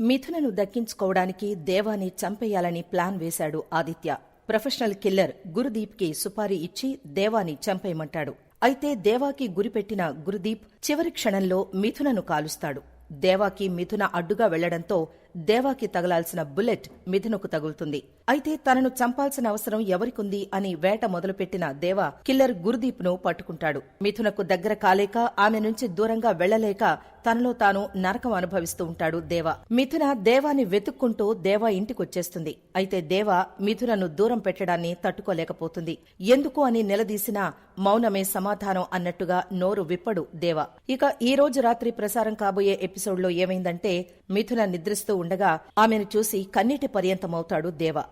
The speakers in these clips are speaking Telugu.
మిథునను దక్కించుకోవడానికి దేవాని చంపేయాలని ప్లాన్ వేశాడు ఆదిత్య. ప్రొఫెషనల్ కిల్లర్ గురుదీప్కి సుపారీ ఇచ్చి దేవాని చంపేయమంటాడు. అయితే దేవాకి గురిపెట్టిన గురుదీప్ చివరి క్షణంలో మిథునను కాలుస్తాడు. దేవాకి మిథున అడ్డుగా వెళ్ళడంతో దేవాకి తగలాల్సిన బుల్లెట్ మిథునకు తగులుతుంది. అయితే తనను చంపాల్సిన అవసరం ఎవరికుంది అని వేట మొదలుపెట్టిన దేవా కిల్లర్ గురుదీప్ను పట్టుకుంటాడు. మిథునకు దగ్గర కాలేక ఆమె నుంచి దూరంగా వెళ్ళలేక తనలో తాను నరకం అనుభవిస్తూ ఉంటాడు దేవా. మిథున దేవాని వెతుక్కుంటూ దేవా ఇంటికొచ్చేస్తుంది. అయితే దేవా మిథునను దూరం పెట్టడాన్ని తట్టుకోలేకపోతుంది. ఎందుకు అని నిలదీసినా మౌనమే సమాధానం అన్నట్టుగా నోరు విప్పడు దేవా. ఇక ఈ రోజు రాత్రి ప్రసారం కాబోయే ఎపిసోడ్లో ఏమైందంటే మిథున నిద్రిస్తూ ఉండగా ఆమెను చూసి కన్నీటి పర్యంతమవుతాడు దేవా.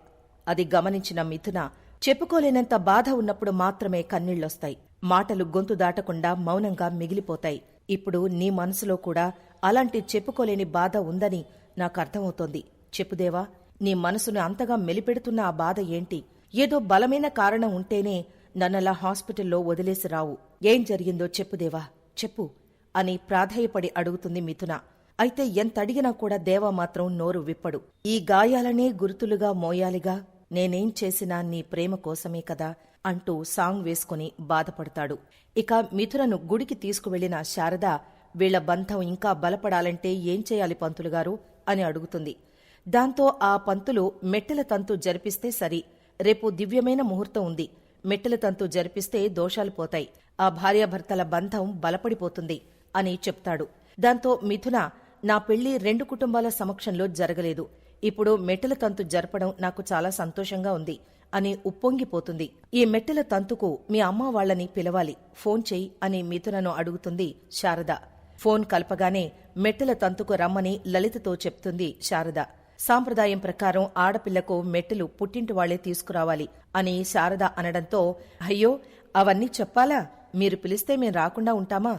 అది గమనించిన మిథున చెప్పుకోలేనంత బాధ ఉన్నప్పుడు మాత్రమే కన్నీళ్ళొస్తాయి మాటలు గొంతు దాటకుండా మౌనంగా మిగిలిపోతాయి. ఇప్పుడు నీ మనసులో కూడా అలాంటి చెప్పుకోలేని బాధ ఉందని నాకర్థమవుతోంది. చెప్పుదేవా నీ మనసును అంతగా మెలిపెడుతున్న ఆ బాధ ఏంటి? ఏదో బలమైన కారణం ఉంటేనే నన్నలా హాస్పిటల్లో వదిలేసి రావు. ఏం జరిగిందో చెప్పుదేవా చెప్పు అని ప్రాధేయపడి అడుగుతుంది మిథున. అయితే ఎంతడిగినా కూడా దేవా మాత్రం నోరు విప్పడు. ఈ గాయాలనే గుర్తులుగా మోయాలిగా నేనేం చేసినా నీ ప్రేమ కోసమే కదా అంటూ సాంగ్ వేసుకుని బాధపడతాడు. ఇక మిథునను గుడికి తీసుకువెళ్ళిన శారద వీళ్ళ బంధం ఇంకా బలపడాలంటే ఏం చేయాలి పంతులుగారు అని అడుగుతుంది. దాంతో ఆ పంతులు మెట్టెల తంతు జరిపిస్తే సరి. రేపు దివ్యమైన ముహూర్తం ఉంది. మెట్టెల తంతు జరిపిస్తే దోషాలు పోతాయి. ఆ భార్యాభర్తల బంధం బలపడిపోతుంది అని చెప్తాడు. దాంతో మిథున నా పెళ్ళి రెండు కుటుంబాల సమక్షంలో జరగలేదు. ఇప్పుడు మెట్టెల తంతు జరపడం నాకు చాలా సంతోషంగా ఉంది అని ఉప్పొంగిపోతుంది. ఈ మెట్టెల తంతుకు మీ అమ్మ వాళ్ళని పిలవాలి. ఫోన్ చెయ్యి అని మిథునను అడుగుతుంది శారద. ఫోన్ కలపగానే మెట్టెల తంతుకు రమ్మని లలితతో చెప్తుంది శారద. సాంప్రదాయం ప్రకారం ఆడపిల్లకు మెట్టెలు పుట్టింటి వాళ్ళే తీసుకురావాలి అని శారద అనడంతో అయ్యో అవన్నీ చెప్పాలా? మీరు పిలిస్తే మేం రాకుండా ఉంటామా?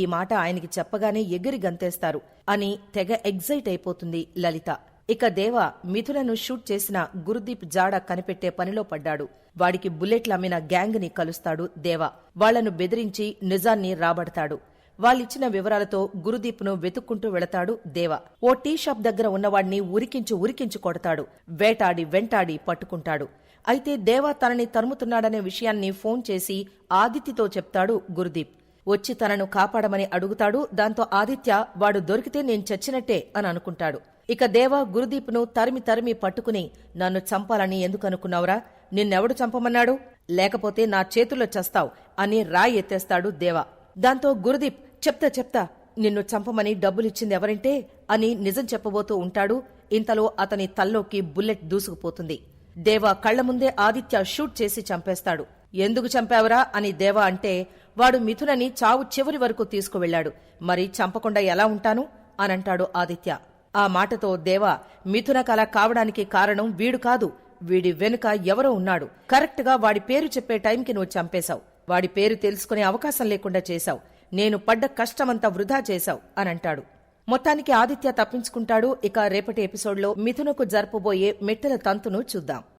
ఈ మాట ఆయనకి చెప్పగానే ఎగిరి గంతేస్తారు అని తెగ ఎగ్జైట్ అయిపోతుంది లలిత. ఇక దేవ మిథులను షూట్ చేసిన గురుదీప్ జాడ కనిపెట్టే పనిలో పడ్డాడు. వాడికి బుల్లెట్లు అమ్మిన గ్యాంగ్ని కలుస్తాడు దేవ. వాళ్ళను బెదిరించి నిజాన్ని రాబడతాడు. వాళ్ళిచ్చిన వివరాలతో గురుదీప్ను వెతుక్కుంటూ వెళతాడు దేవ. ఓ టీ షాప్ దగ్గర ఉన్నవాణ్ణి ఉరికించి ఉరికించి కొడతాడు. వేటాడి వెంటాడి పట్టుకుంటాడు. అయితే దేవా తనని తరుముతున్నాడనే విషయాన్ని ఫోన్ చేసి ఆదిత్యతో చెప్తాడు గురుదీప్. వచ్చి తనను కాపాడమని అడుగుతాడు. దాంతో ఆదిత్య వాడు దొరికితే నేను చచ్చినట్టే అని అనుకుంటాడు. ఇక దేవా గురుదీప్ను తరిమి తరిమి పట్టుకుని నన్ను చంపాలని ఎందుకనుకున్నావురా? నిన్నెవడు చంపమన్నాడు? లేకపోతే నా చేతుల్లో చస్తావు అని రాయి ఎత్తేస్తాడు దేవా. దాంతో గురుదీప్ చెప్తా చెప్తా నిన్ను చంపమని డబ్బులిచ్చింది ఎవరంటే అని నిజం చెప్పబోతూ ఉంటాడు. ఇంతలో అతని తల్లోకి బుల్లెట్ దూసుకుపోతుంది. దేవా కళ్ళ ముందే ఆదిత్య షూట్ చేసి చంపేస్తాడు. ఎందుకు చంపావురా అని దేవా అంటే వాడు మిథునని చావు చివరి వరకు తీసుకువెళ్ళాడు మరి చంపకుండా ఎలా ఉంటాను? అనంటాడు ఆదిత్య. ఆ మాటతో దేవా మిథున కల కావడానికి కారణం వీడు కాదు. వీడి వెనుక ఎవరో ఉన్నాడు. కరెక్ట్గా వాడి పేరు చెప్పే టైంకి నువ్వు చంపేశావు. వాడి పేరు తెలుసుకునే అవకాశం లేకుండా చేశావు. నేను పడ్డ కష్టమంతా వృధా చేశావు అనంటాడు. మొత్తానికి ఆదిత్య తప్పించుకుంటాడు. ఇక రేపటి ఎపిసోడ్లో మిథునకు జరపబోయే మెట్టెల తంతును చూద్దాం.